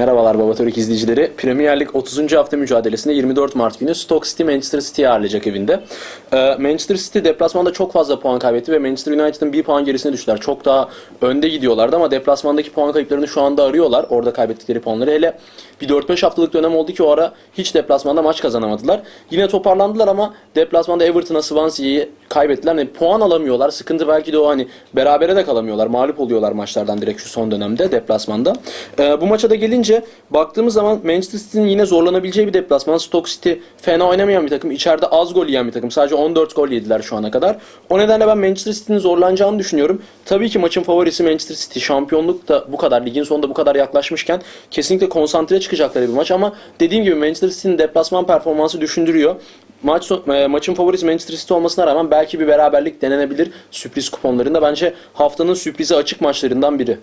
Merhabalar Baba Törük izleyicileri. Premier Lig 30. hafta mücadelesinde 24 Mart günü Stoke City Manchester City'yi ağırlayacak evinde. Ee, Manchester City deplasmanda çok fazla puan kaybetti ve Manchester United'ın bir puan gerisine düştüler. Çok daha önde gidiyorlardı ama deplasmandaki puan kayıplarını şu anda arıyorlar. Orada kaybettikleri puanları. Hele bir 4-5 haftalık dönem oldu ki o ara hiç deplasmanda maç kazanamadılar. Yine toparlandılar ama deplasmanda Everton'a Swansea'yı kaybettiler. Yani puan alamıyorlar. Sıkıntı belki de o hani berabere de kalamıyorlar. Mağlup oluyorlar maçlardan direkt şu son dönemde deplasmanda. Ee, bu maça da gelince baktığımız zaman Manchester City'nin yine zorlanabileceği bir deplasman. Stoke City fena oynamayan bir takım. İçeride az gol yiyen bir takım. Sadece 14 gol yediler şu ana kadar. O nedenle ben Manchester City'nin zorlanacağını düşünüyorum. Tabii ki maçın favorisi Manchester City. Şampiyonluk da bu kadar, ligin sonunda bu kadar yaklaşmışken kesinlikle konsantre çıkacakları bir maç ama dediğim gibi Manchester City'nin deplasman performansı düşündürüyor. Maç e, maçın favorisi Manchester City olmasına rağmen belki bir beraberlik denenebilir sürpriz kuponlarında. Bence haftanın sürprize açık maçlarından biri.